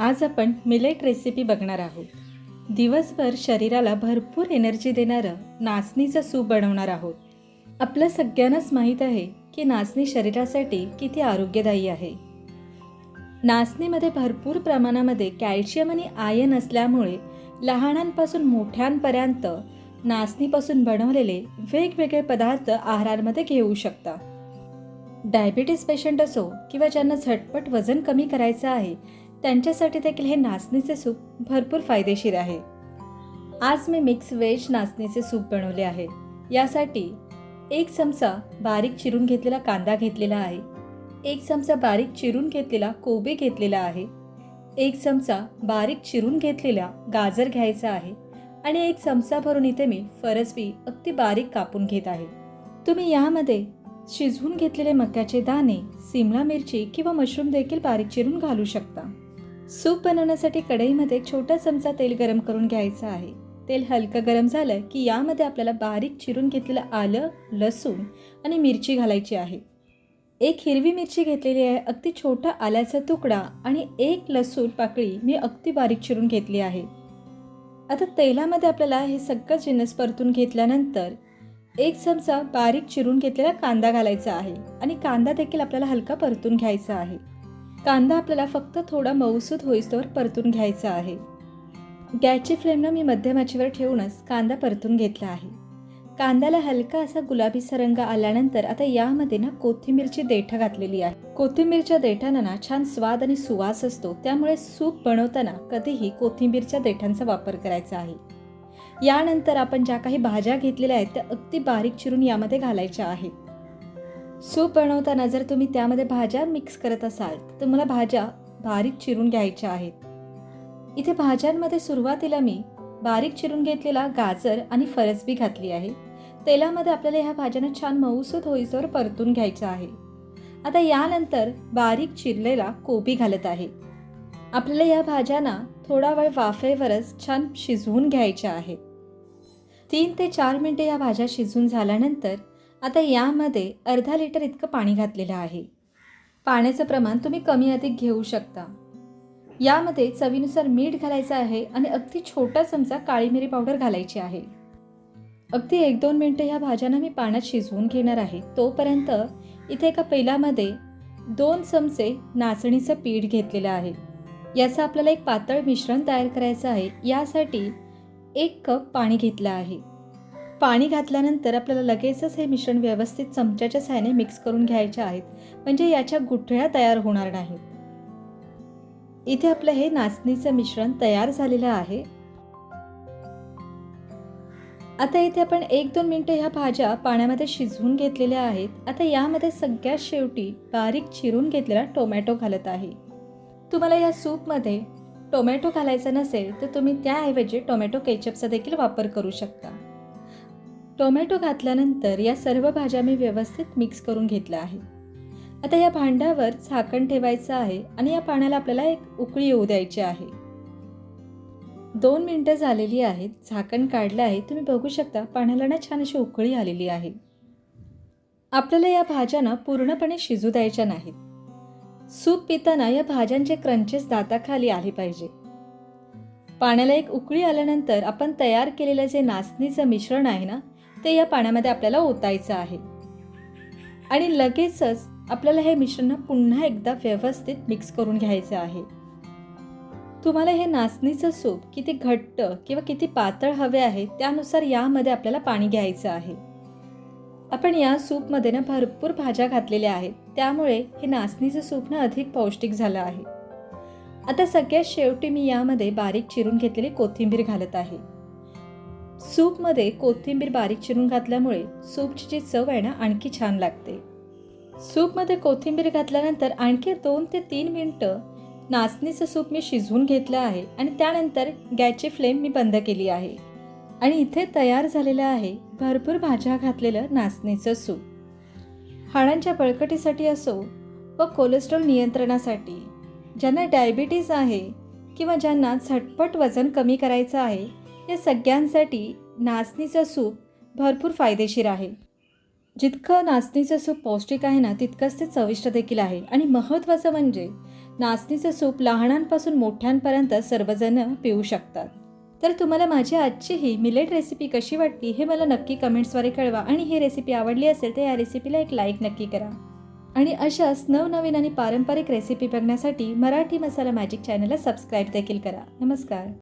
आज आपण millet recipe बघणार आहोत. दिवसभर शरीराला भरपूर एनर्जी देणारं नाचणीचं सूप बनवणार आहोत. आपलं सगळ्यांनाच माहीत आहे की नाचणी शरीरासाठी किती आरोग्यदायी आहे. नाचणीमध्ये भरपूर प्रमाणामध्ये कॅल्शियम आणि आयन असल्यामुळे लहानांपासून मोठ्यांपर्यंत नाचणीपासून बनवलेले वेगवेगळे पदार्थ आहारामध्ये घेऊ शकता. डायबिटीस पेशंट असो किंवा ज्यांना झटपट वजन कमी करायचं आहे त्यांच्यासाठी देखील हे नाचणीचे सूप भरपूर फायदेशीर आहे. आज मी मिक्स व्हेज नाचणीचे सूप बनवले आहे. यासाठी एक चमचा बारीक चिरून घेतलेला कांदा घेतलेला आहे. एक चमचा बारीक चिरून घेतलेला कोबी घेतलेला आहे. एक चमचा बारीक चिरून घेतलेला गाजर घ्यायचा आहे आणि एक चमचा भरून इथे मी फरसबी अगदी बारीक कापून घेत आहे. तुम्ही यामध्ये शिजवून घेतलेले मक्याचे दाणे सिमला मिरची किंवा मशरूम देखील बारीक चिरून घालू शकता. सूप बनवण्यासाठी कढईमध्ये एक छोटा चमचा तेल गरम करून घ्यायचं आहे. तेल हलकं गरम झालं की यामध्ये आपल्याला बारीक चिरून घेतलेलं आलं लसूण आणि मिरची घालायची आहे. एक हिरवी मिरची घेतलेली आहे अगदी छोटा आल्याचा तुकडा आणि एक लसूण पाकळी मी अगदी बारीक चिरून घेतली आहे. आता तेलामध्ये आपल्याला हे सगळं जिन्नस परतून घेतल्यानंतर एक चमचा बारीक चिरून घेतलेला कांदा घालायचा आहे आणि कांदा देखील आपल्याला हलका परतून घ्यायचा आहे. कांदा आपल्याला फक्त थोडा मऊसूद होईस्तोवर परतून घ्यायचा आहे. गॅसची फ्लेमनं मी मध्यम आचेवर ठेवूनच कांदा परतून घेतला आहे. कांद्याला हलका असा गुलाबी रंग आल्यानंतर आता यामध्ये ना कोथिंबीरची देठं घातलेली आहे. कोथिंबीरच्या देठांना ना छान स्वाद आणि सुवास असतो. त्यामुळे सूप बनवताना कधीही कोथिंबीरच्या देठांचा वापर करायचा आहे. यानंतर आपण ज्या काही भाज्या घेतलेल्या आहेत त्या अगदी बारीक चिरून यामध्ये घालायच्या आहेत. सूप बनवताना जर तुम्ही त्यामध्ये भाज्या मिक्स करत असाल तर मला भाज्या बारीक चिरून घ्यायच्या आहेत. इथे भाज्यांमध्ये सुरुवातीला मी बारीक चिरून घेतलेला गाजर आणि फरसबी घातली आहे. तेलामध्ये आपल्याला ह्या भाज्यांना छान मऊसूत होईसवर परतून घ्यायचं आहे. आता यानंतर बारीक चिरलेला कोबी घालत आहे. आपल्याला या भाज्यांना थोडा वेळ वाफेवरच छान शिजवून घ्यायच्या आहेत तीन ते चार मिनटे या भाज्या शिजून झाल्यानंतर आता यामध्ये अर्धा लिटर इतकं पाणी घातलेलं आहे. पाण्याचं प्रमाण तुम्ही कमी अधिक घेऊ शकता. यामध्ये चवीनुसार मीठ घालायचं आहे आणि अगदी छोटा चमचा काळी मिरी पावडर घालायची आहे. अगदी एक दोन मिनटं ह्या भाज्यांना मी पाण्यात शिजवून घेणार आहे. तोपर्यंत इथे एका पेलामध्ये दोन चमचे नाचणीचं पीठ घेतलेलं आहे. याचं आपल्याला एक पातळ मिश्रण तयार करायचं आहे. यासाठी एक कप पाणी घेतलं आहे. पाणी घातल्यानंतर आपल्याला लगेचच हे मिश्रण व्यवस्थित चमच्याच्या सहाय्याने मिक्स करून घ्यायचे आहेत. म्हणजे याच्या गुठळ्या तयार होणार नाहीत. इथे आपलं हे नाचणीचं मिश्रण तयार झालेलं आहे. आता इथे आपण एक दोन मिनटं ह्या भाज्या पाण्यामध्ये शिजवून घेतलेल्या आहेत. आता यामध्ये सगळ्यात शेवटी बारीक चिरून घेतलेला टोमॅटो घालत आहे. तुम्हाला या सूपमध्ये टोमॅटो घालायचा नसेल तर तुम्ही त्याऐवजी टोमॅटो केचपचा देखील वापर करू शकता. टोमॅटो घातल्यानंतर या सर्व भाज्या मी व्यवस्थित मिक्स करून घेतल्या आहे आता या भांड्यावर झाकण ठेवायचं आहे आणि या पाण्याला आपल्याला एक उकळी येऊ द्यायची आहे. दोन मिनटं झालेली आहेत. झाकण काढलं आहे. तुम्ही बघू शकता पाण्याला ना छान अशी उकळी आलेली आहे. आपल्याला या भाज्यांना पूर्णपणे शिजू द्यायच्या नाहीत. सूप पिताना या भाज्यांचे क्रंचेस दाताखाली आले पाहिजे. पाण्याला एक उकळी आल्यानंतर आपण तयार केलेलं जे नाचणीचं मिश्रण आहे ना ते या पाण्यामध्ये आपल्याला ओतायचं आहे. आणि लगेचच आपल्याला हे मिश्रण पुन्हा एकदा व्यवस्थित मिक्स करून घ्यायचं आहे. तुम्हाला हे नाचणीचं सूप किती घट्ट किंवा किती पातळ हवे आहे त्यानुसार यामध्ये आपल्याला पाणी घ्यायचं आहे. आपण या सूपमध्ये ना भरपूर भाज्या घातलेल्या आहेत. त्यामुळे हे नाचणीचं सूप ना अधिक पौष्टिक झालं आहे. आता सगळ्यात शेवटी मी यामध्ये बारीक चिरून घेतलेली कोथिंबीर घालत आहे. सूपमध्ये कोथिंबीर बारीक चिरून घातल्यामुळे सूपची जी चव आहे ना आणखी छान लागते. सूपमध्ये कोथिंबीर घातल्यानंतर आणखी दोन ते तीन मिनटं नाचणीचं सूप मी शिजवून घेतलं आहे आणि त्यानंतर गॅसची फ्लेम मी बंद केली आहे. आणि इथे तयार झालेलं आहे भरपूर भाज्या घातलेलं नाचणीचं सूप. हाडांच्या बळकटीसाठी असो व कोलेस्ट्रॉल नियंत्रणासाठी ज्यांना डायबिटीज आहे किंवा ज्यांना झटपट वजन कमी करायचं आहे या सगळ्यांसाठी नाचणीचं सूप भरपूर फायदेशीर आहे. जितकं नाचणीचं सूप पौष्टिक आहे ना तितकंच ते चविष्ट देखील आहे. आणि महत्त्वाचं म्हणजे नाचणीचं सूप लहानांपासून मोठ्यांपर्यंत सर्वजण पिऊ शकतात. तर तुम्हाला माझी आजची ही मिलेट रेसिपी कशी वाटली हे मला नक्की कमेंट्सद्वारे कळवा. आणि ही रेसिपी आवडली असेल तर या रेसिपीला एक लाईक नक्की करा. आणि अशाच नवनवीन आणि पारंपरिक रेसिपी बघण्यासाठी मराठी मसाला मॅजिक चॅनलला सबस्क्राईब देखील करा. नमस्कार.